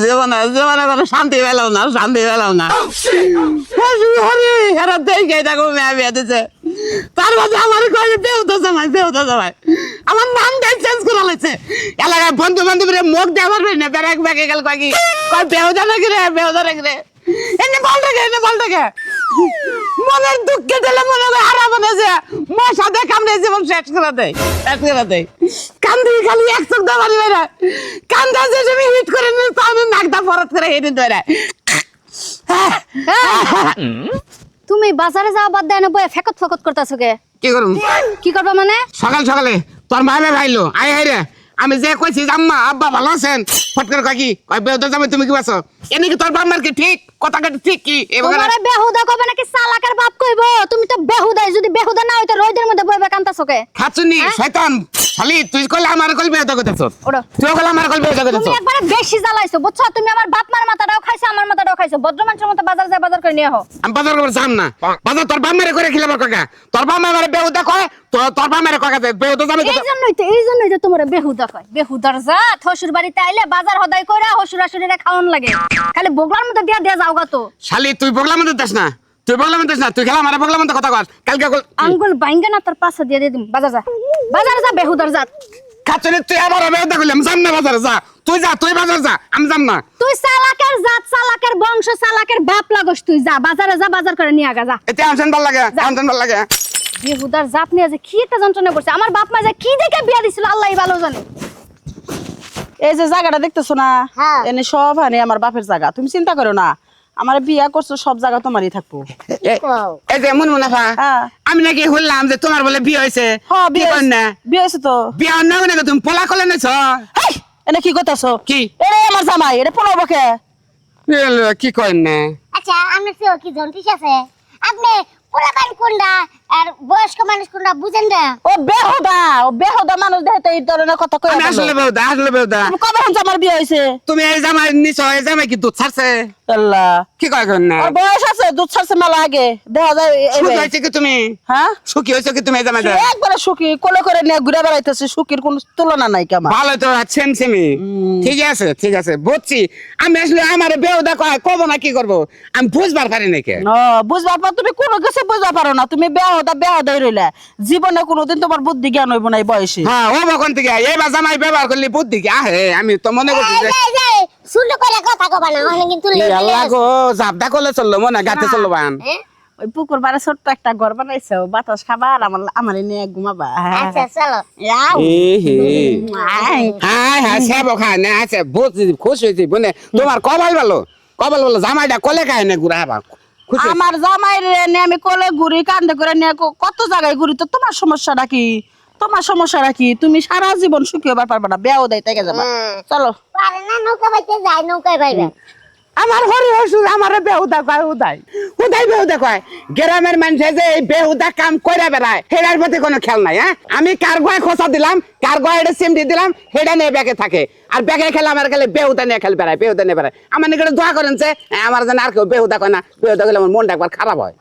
জীবনে জীবনে কোনো শান্তি পেলাম না, শান্তি পেলাম না। হরি হেরা জামাই চেঞ্জ এলাকায় বন্ধু বান্ধবীরা মুখ দেওয়ার না ব্যাগে গেল কয় বেউতা নাকি রে বেহদা নাকি রে? এনে এনে বলটাকে মনের দুঃখে দিলে মনে হয় হারা মনে যে মশা দিয়ে কামড়ে জীবন শেষ করে দেয় শেষ করে দেয়। কান্দি খালি এক চোখ দা বাড়ি বেড়া কান্দা যে তুমি হিট করে নিল আমি নাকটা ফরত করে হেঁটে ধরে তুমি বাজারে যাওয়া বাদ দেয় না বয়ে ফেকত ফকত করতেছো কে? কি করুম? কি করবা মানে? সকাল সকালে তোর ভাই ভাইলো হাই রে। আমি যে কইছি যে আম্মা আব্বা ভালো আছেন? ফট করে কয় কি? কয় তুমি কি বাসো এনে কি তোর কি ঠিক? কথা কাটি ঠিক কি? এবার তোমারে বেহুদা কবে নাকি চালাকের বাপ কইবো? তুমি তো বেহুদাই যদি বেহুদা না হইতো রোদের মধ্যে বইবে কান্তাছো কে? খাচ্ছুনি শয়তান শালি তুই কইলে আমার কইতেছ ওড়ো। তুই কইলে আমার কইতেছ তুমি একবারে বেশি জ্বালাইছো বুঝছ? তুমি আমার বাপ মার মাথাটাও খাইছো আমার মাথাটাও খাইছো। ভদ্র মানুষের মতো বাজার যায় বাজার করে নিয়ে আহো। আমি বাজার করে যাম না। বাজার তোর বাম্মারে করে খিলাবার কাকা। তোর বাম্মা আমার বেউতে কয় তোর কয় কাছে বেউতে যাবে এই জন্যই তো এই জন্যই তো তোমার বেহুদা কয়। বেহুদার জাত হসুর বাড়িতে আইলে বাজার হদাই করে হসুর আসুরিরা খাওয়ান লাগে। খালি বগলার মধ্যে দিয়া দিয়া যাও গা তো। শালি তুই বগলা মধ্যে দেস না? তুই বগলা মধ্যে দেস না? তুই খেলা মারা বগলা মধ্যে কথা কর। কালকে কল আঙ্গুল বাইঙ্গা না তার পাশে দিয়ে দিম। বাজার যা। বাজার যা বেহুদার খাচ্ছুনি তুই আবার যাম না বাজারে যা। তুই যা তুই বাজার যা আমি যাম না। তুই চালাকের জাত চালাকের বংশ চালাকের বাপ লাগস তুই। যা বাজারে যা বাজার করে নিয়ে আগা যা। ভালো লাগে আমশন ভালো লাগে। বেহুদার জাত নিয়ে যে কি একটা যন্ত্রণা করছে। আমার বাপ মা যে কি দেখে বিয়া দিছিল আল্লাহই ভালো জানে। এই যে জায়গাটা দেখতেছো না? হ্যাঁ। এনে সব হানি আমার বাপের জায়গা। তুমি চিন্তা করো না আমার বিয়া করছ সব জায়গা তোমারই থাকব। এ- এই যে মন মুনাফা হ্যাঁ। আমি নাকি শুনলাম যে তোমার বলে বিয়ে হয়েছে। হ্যাঁ কি বিয়ে করেন না? হয়েছে- বিয়ে হয়েছে তো। বিয়ে না মানে তুমি পোলা কলে নেছ এনে কি করতেছো? কি? এরে আমার জামাই এটা পোলা বকে। কি করেন না? আচ্ছা চেয়েও কি জন ঠিক আছে? আপনি পোলাপান কোনটা? আর বয়স্ক মানুষ কোনটা বুঝেন না? ও বেহদা ও বেহদা মানুষ দেখে তো এই ধরনের কথা কই আমি আসলে বেউদা আসলে বেউদা কবে আমার বিয়ে হয়েছে? তুমি এই জামাই নিছ এই জামাই কি দুধ ছাড়ছে? আল্লাহ। কি কয় করেন না? ওর বয়স আছে দুধ ছাড়ছে মেলা আগে দেখা যায় সুখী কি তুমি? হ্যাঁ? সুখী হয়েছে কি তুমি এই জামাই সে একবারে সুখী কোলে করে নিয়ে ঘুরে বেড়াইতেছে সুখীর কোন তুলনা নাই কেমন ভালো তো সেম সেমি ঠিক আছে ঠিক আছে বুঝছি। আমি আসলে আমার বেউদা কয় কব না কি করব? আমি বুঝবার পারি নাকি ও বুঝবার পর তুমি কোনো কিছু বুঝবার পারো না তুমি বেহদা বেহদাই রইলে। জীবনে কোনোদিন তোমার বুদ্ধি জ্ঞান হইব না এই বয়সে। হ্যাঁ ও বকন থেকে? এইবার জামাই ব্যবহার করলে বুদ্ধি কি আহে আমি তো মনে করছি যে শুনলে করে কথা কবা না ওখানে কিন্তু আল্লাহ গো জাবদা করলে চলল মনে হয় গাতে চলল বান ওই পুকুর পাড়ে ছোট্ট একটা ঘর বানাইছে বাতাস খাবার আমার আমার নিয়ে ঘুমাবা। আচ্ছা চলো। আই। হ্যাঁ হ্যাঁ সেব খায় না আছে বুঝছি খুশি হয়েছি বুনে। তোমার কপাল ভালো? কপাল ভালো জামাইটা কলে খায় না ঘুরা। আমার জামাই রে নিয়ে আমি কোলে ঘুরি কান্দে করে নিয়ে কত জায়গায় ঘুরি? তো তোমার সমস্যা কি? তোমার সমস্যা কি? তুমি সারা জীবন সুখী হবার পারবা না বেয়াও দেয় থেকে যাবা চলো। পারে না নৌকা বাইতে যায় নৌকায় বাইবে। আমার হরি হসুর আমার বেহুদা কয় উদাই উদাই বেহুদা কয়। গ্রামের মানুষে যে এই বেহুদা কাম করে বেড়ায়, হেডার প্রতি কোনো খেল নাই হ্যাঁ? আমি কার গয় খোঁচা দিলাম, কার গয় এটা সিমটি দিলাম, হেডা নিয়ে ব্যাগে থাকে। আর ব্যাগে খেলে আমার খেলে বেহুদা নিয়ে খেল বেড়ায়, বেহুদা নিয়ে বেড়ায়। আমার নিকটে দোয়া করেন যে আমার যেন আর কেউ বেহুদা কয় না, বেহুদা গেলে আমার মনটা একবার খারাপ হয়।